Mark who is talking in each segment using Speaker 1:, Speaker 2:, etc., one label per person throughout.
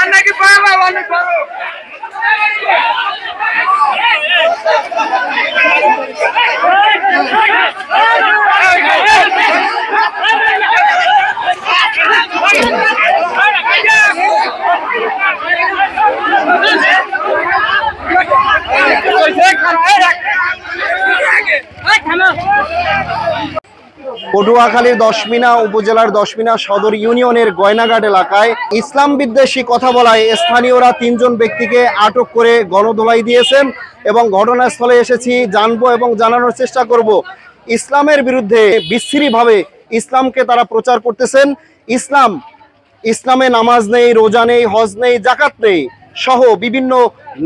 Speaker 1: అన్నకి బాబా వాళ్ళకి బాబా পটুয়াখালীর দশমিনা উপজেলার দশমিনা সদর ইউনিয়নের গয়নাঘাট এলাকায় ইসলাম বিদ্বেষী কথা বলায় স্থানীয়রা তিনজন ব্যক্তিকে আটক করে গণধোলাই দিয়েছেন এবং ঘটনাস্থলে এসেছি, জানব এবং জানানোর চেষ্টা করব। ইসলামের বিরুদ্ধে বিচ্ছিরিভাবে ইসলামকে তারা প্রচার করতেছেন। ইসলাম, ইসলামে নামাজ নেই, রোজা নেই, হজ নেই জাকাত নেই সহ বিভিন্ন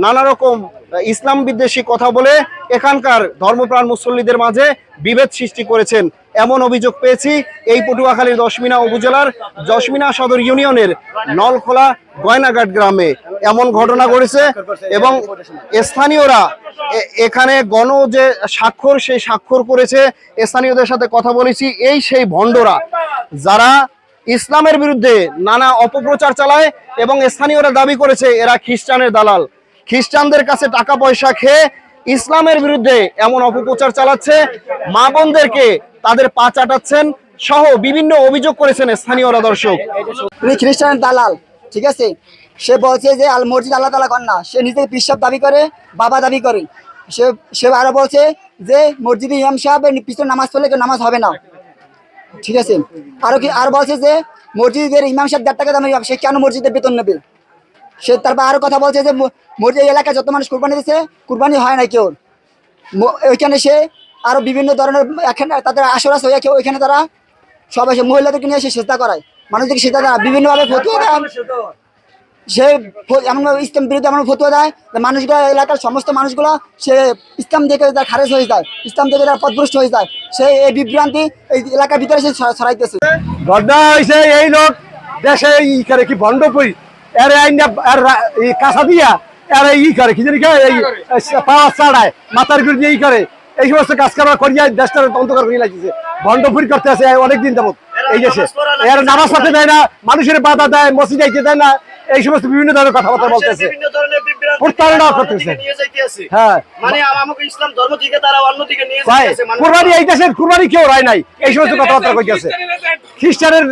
Speaker 1: নানা রকম ইসলাম বিদ্বেষী কথা বলে এখানকার ধর্মপ্রাণ মুসল্লিদের মাঝে বিভেদ সৃষ্টি করেছেন। এমন অভিযোগ পেয়েছি, এই পটুয়াখালীর দশমিনা উপজেলার দশমিনা সদর ইউনিয়নের নলখোলা গয়নাঘাট গ্রামে এমন ঘটনা ঘটেছে এবং স্থানীয়রা এখানে গণ যে স্বাক্ষর, সেই স্বাক্ষর করেছে, স্থানীয়দের সাথে কথা বলেছি, এই সেই ভণ্ডরা যারা ইসলামের বিরুদ্ধে নানা অপপ্রচার চালায় এবং স্থানীয়রা দাবি করেছে, এরা খ্রিস্টানের দালাল। খ্রিস্টানদের কাছে টাকা পয়সা খেয়ে ইসলামের বিরুদ্ধে এমন অপপ্রচার চালাচ্ছে, মা বোনদেরকে তাদের পা চাটাচ্ছেন সহ বিভিন্ন অভিযোগ করেছেন স্থানীয়রা দর্শক।
Speaker 2: উনি খ্রিস্টান দালাল, ঠিক আছে? সে বলছে যে আল মসজিদ আল্লাহ তালা না সে নিজেকে পিসাব দাবি করে, বাবা দাবি করে। সে সে আরও বলছে যে মসজিদে ইমাম সাহেব পিছনে নামাজ পড়লে কেউ নামাজ হবে না। ঠিক আছে? আরও কি, আর বলছে যে মসজিদের ইমাম সাহেব দেড় টাকা দামের সে কেন মসজিদের বেতন নেবে? সে তারপর আরও কথা বলছে যে ম- মসজিদ এলাকায় যত মানুষ কুরবানি দিচ্ছে কুরবানি হয় না কেউ। ওইখানে সে আরও বিভিন্ন ধরনের এখানে তাদের আসর আছে ওইখানে- ওইখানে তারা সবাই সে মহিলাদেরকে নিয়ে এসে চেষ্টা করায়। মানুষদেরকে সেটা দেয়, বিভিন্নভাবে ফতুয়া দেয়। সে এমন ইসলাম বিরুদ্ধে এমন ফতুয়া দেয় মানুষগুলো, এলাকার সমস্ত মানুষগুলো সে ইসলাম থেকে তার খারেজ হয়ে যায়, ইসলাম থেকে তার পথভ্রষ্ট হয়ে যায়। সে এই বিভ্রান্তি এই এলাকার ভিতরে সে ছড়া- ছড়াইতেছে
Speaker 3: ঘটনা হয়েছে এই লোক, দেশে ই করে কি ভণ্ডপুরি এর আইনা কাঁচা দিয়া এর ই করে কি জানি এই পাওয়ার চাড়ায় মাথার বিরুদ্ধে ই করে। এই সমস্ত কাজ কারবার করিয়া দেশটার অন্ধকার করে লাগছে ভণ্ডপুরি করতে আছে অনেকদিন যাবত এই দেশে এর নামাজ পড়তে দেয় না মানুষের বাধা দেয় মসজিদ যাইতে দেয় না এই সমস্ত বিভিন্ন ধরনের কথাবার্তা বলতেছে। প্রতারণা করতেছে। হ্যাঁ।
Speaker 4: মানে আমাকে ইসলাম ধর্ম থেকে তারা অন্য দিকে নিয়ে যাইতেছে
Speaker 3: কুরবানি এই দেশের কুরবানি কেউ রায় নাই। এই সমস্ত কথাবার্তা কইতেছে। খ্রিস্টানের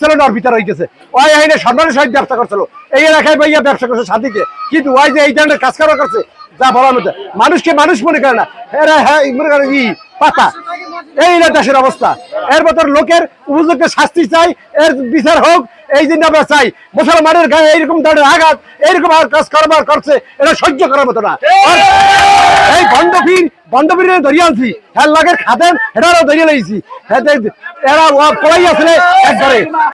Speaker 3: চলন ওর ভিতরে হইতেছে ওই আইনে সম্মানের সহিত ব্যবসা করছিল। এই এলাকায় ভাইয়া ব্যবসা করছে শান্তিতে। কিন্তু ওই যে এই ধরনের কাজ কারবার করছে যা বলার মধ্যে মানুষকে মানুষ মনে করে না। হ্যাঁ হ্যাঁ মনে করে পাতা। এই না দেশের অবস্থা। এর মতন লোকের উপযুক্ত শাস্তি চাই, এর বিচার হোক, এই জন্য আমরা চাই। মুসলমানের গায়ে এইরকম ধরনের আঘাত, এইরকম কাজ কারবার করছে, এটা সহ্য করার মতো না। এই বন্ধবীর বন্ডফির ধরিয়ে আনছি। হ্যাঁ লাগের খাতেন এটারও ধরিয়ে লেগেছি এরা পড়াই আসলে একবারে।